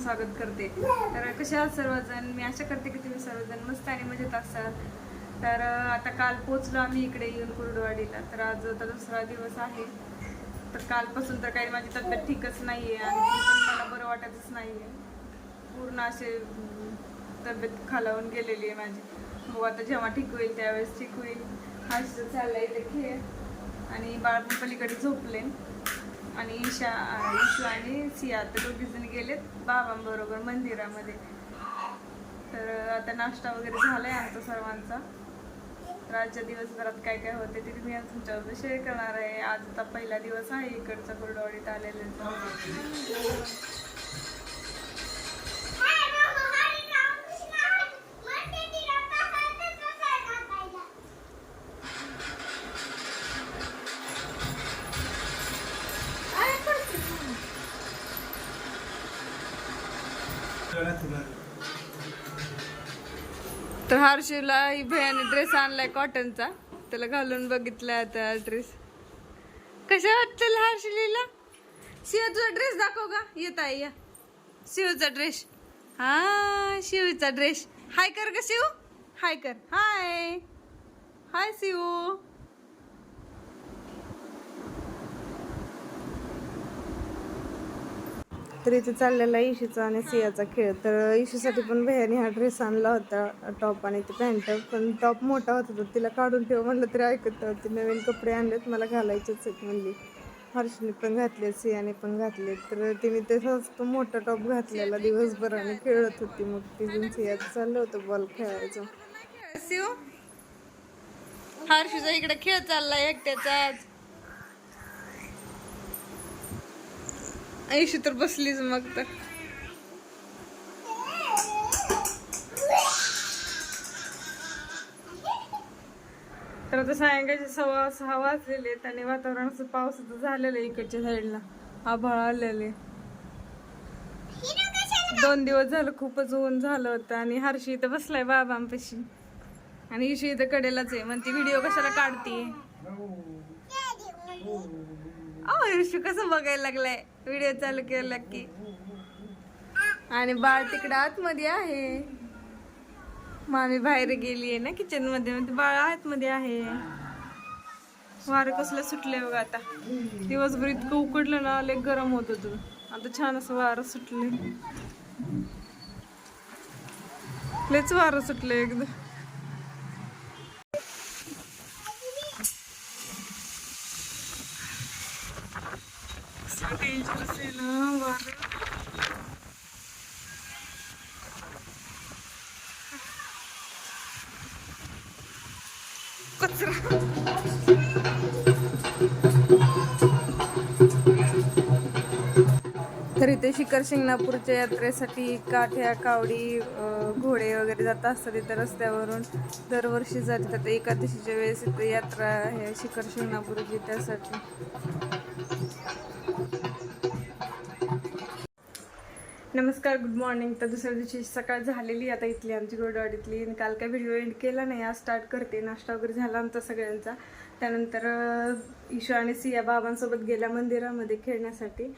स्वागत करते. तर कसे आहात सर्वजण? मी आशा करते की तुम्ही सर्वजण मस्त आणि मजेत असाल. तर आता काल पोचलो आम्ही इकडे येऊन कुर्डवाडीला तर आज आता दुसरा दिवस आहे. तर कालपासून तर काही माझी तब्येत ठीकच नाही आहे आणि पण मला बरं वाटतच नाही आहे पूर्ण असे तब्येत खालावून गेलेली आहे माझी. हो आता जेव्हा ठीक होईल त्यावेळेस ठीक होईल. हा चाललाय इथे खेळ. आणि बाळ पण पलीकडे झोपले आणि ईशा ईशू आणि सिया तर दोघीजण गेलेत बाबांबरोबर मंदिरामध्ये. तर आता नाश्ता वगैरे झालाय आमचा सर्वांचा. तर आजच्या दिवसभरात काय काय होते ते मी आज तुमच्याबरोबर शेअर करणार आहे. आज आता पहिला दिवस आहे इकडचा कुरडवाडीत आलेला तर हर्षूला ही भयाने ड्रेस आणलाय कॉटनचा त्याला घालून बघितलाय आता ड्रेस कशा वाटतील हर्षलीला शिवचा तुझा ड्रेस दाखव का येत आहे या. शिवचा ड्रेस हा शिवचा ड्रेस हाय कर का शिव. हाय कर. हाय हाय शिव. तर इथे चाललेला इशीचा आणि सियाचा खेळ. तर इशीसाठी पण भैयाने हा ड्रेस आणला होता टॉप आणि ते पॅन्ट पण टॉप मोठा होता तर तिला काढून ठेव म्हणलं तरी ऐकत होती नवीन कपडे आणलेत मला घालायचेच आहेत म्हणली. हर्षने पण घातले सियाने पण घातले. तर तिने तसाच तो मोठा टॉप घातलेला दिवसभर आणि खेळत होती. मग तिथून सियाचं चाललं होतं बॉल खेळायचं. शिव इकडे खेळ चाललाय एकट्याचाच. ऐशी तर बसलीच मग तर. तर आता सायंकाळचे सव्वा सहा वाजलेले आहेत आणि वातावरण असं पावसाचं झालेलं आहे इकडच्या साईडला. आभाळ आलेले दोन दिवस झालं खूपच ऊन झालं होतं आणि हर्षी इथं बसलाय बाबांपाशी. आणि इशी इथं कडेलाच आहे. म्हणते व्हिडिओ कशाला काढते? अहो इशू कसं बघायला लागलाय? व्हिडिओ चालू केला की आणि बाळ तिकडं आतमध्ये आहे. मामी बाहेर गेली आहे ना किचनमध्ये. मग ते बाळ आतमध्ये आहे. वारं कसलं सुटलंय बघा आता. दिवसभर इतकं उकडलं ना लय गरम होत होतं. आता छान असं वारं सुटलंय. लयच वारं सुटलंय एकदम. डेंजरस आहे ना वारं कचरा तर इथे शिखर शिंगणापूरच्या यात्रेसाठी काठ्या कावडी घोडे वगैरे जात असतात इथं रस्त्यावरून. दरवर्षी जातात. एकादशीच्या वेळेस इथे यात्रा आहे शिखर शिंगणापूरची त्यासाठी. नमस्कार गुड मॉर्निंग तर दुसऱ्या दिवशी सकाळ झालेली आता इथली आमची गोडवाडीतली आणि काल काय व्हिडिओ एंड केला नाही आज स्टार्ट करते. नाश्ता वगैरे झाला आमचा सगळ्यांचा. त्यानंतर ईशा आणि सिया बाबांसोबत गेल्या मंदिरामध्ये खेळण्यासाठी.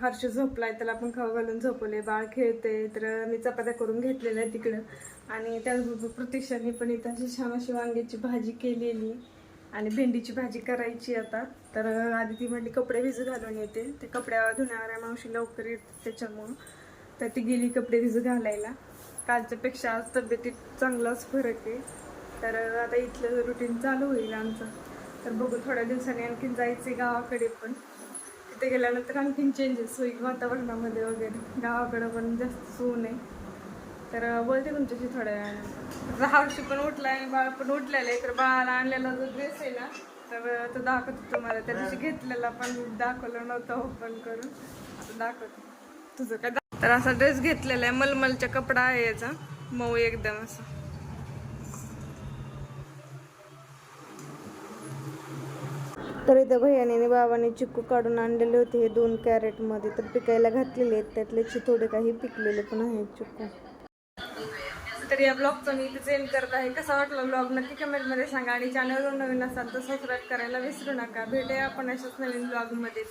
हर्ष झोपलाय त्याला आपण खाऊ घालून झोपवले बाळ खेळते तर मी चपात्या करून घेतलेल्या आहे तिकडं. आणि त्याचबरोबर प्रतीक्षाने पण इथं अशी छान अशी वांग्याची भाजी केलेली. आणि भेंडीची भाजी करायची आता. तर आधी ती म्हणली कपडे भिजू घालून येते. ते कपड्या धुण्यावर मावशी लवकर येते त्याच्यामुळं. तर ती गेली कपडे भिजू घालायला. कालच्यापेक्षा आज तब्येतीत चांगलाच फरक आहे. तर आता इथलं रुटीन चालू होईल आमचं. तर बघू थोड्या दिवसांनी आणखीन जायचे गावाकडे पण. तिथे गेल्यानंतर आणखीन चेंजेस होईल वातावरणामध्ये वगैरे. गावाकडं पण जास्त होऊ आहे. तर बोलते तुमच्याशी थोड्या वेळाने. वर्षी पण उठला आणि बाळ पण उठलेलं आहे तर बाळाला आणलेला जो ड्रेस आहे ना तर तो दाखवत होतो मला त्या दिवशी घेतलेला पण दाखवलं नव्हतं ओपन करून. आता दाखवते. तुझं काय तर असा ड्रेस घेतलेला आहे मलमलचा कपडा आहे याचा. मऊ एकदम असा. तर इथं भैयाने बाबाने चिक्कू काढून आणलेले होते हे दोन कॅरेटमध्ये तर पिकायला घातलेले आहेत त्यातले थोडे काही पिकलेले पण आहेत चिक्कू तर या ब्लॉगचं मी इथे एंड करत आहे. कसा वाटला ब्लॉग नक्की कमेंटमध्ये सांगा आणि चॅनलवर नवीन असाल तर सबस्क्राईब करायला विसरू नका. भेटूया आपण अशाच नवीन ब्लॉगमध्ये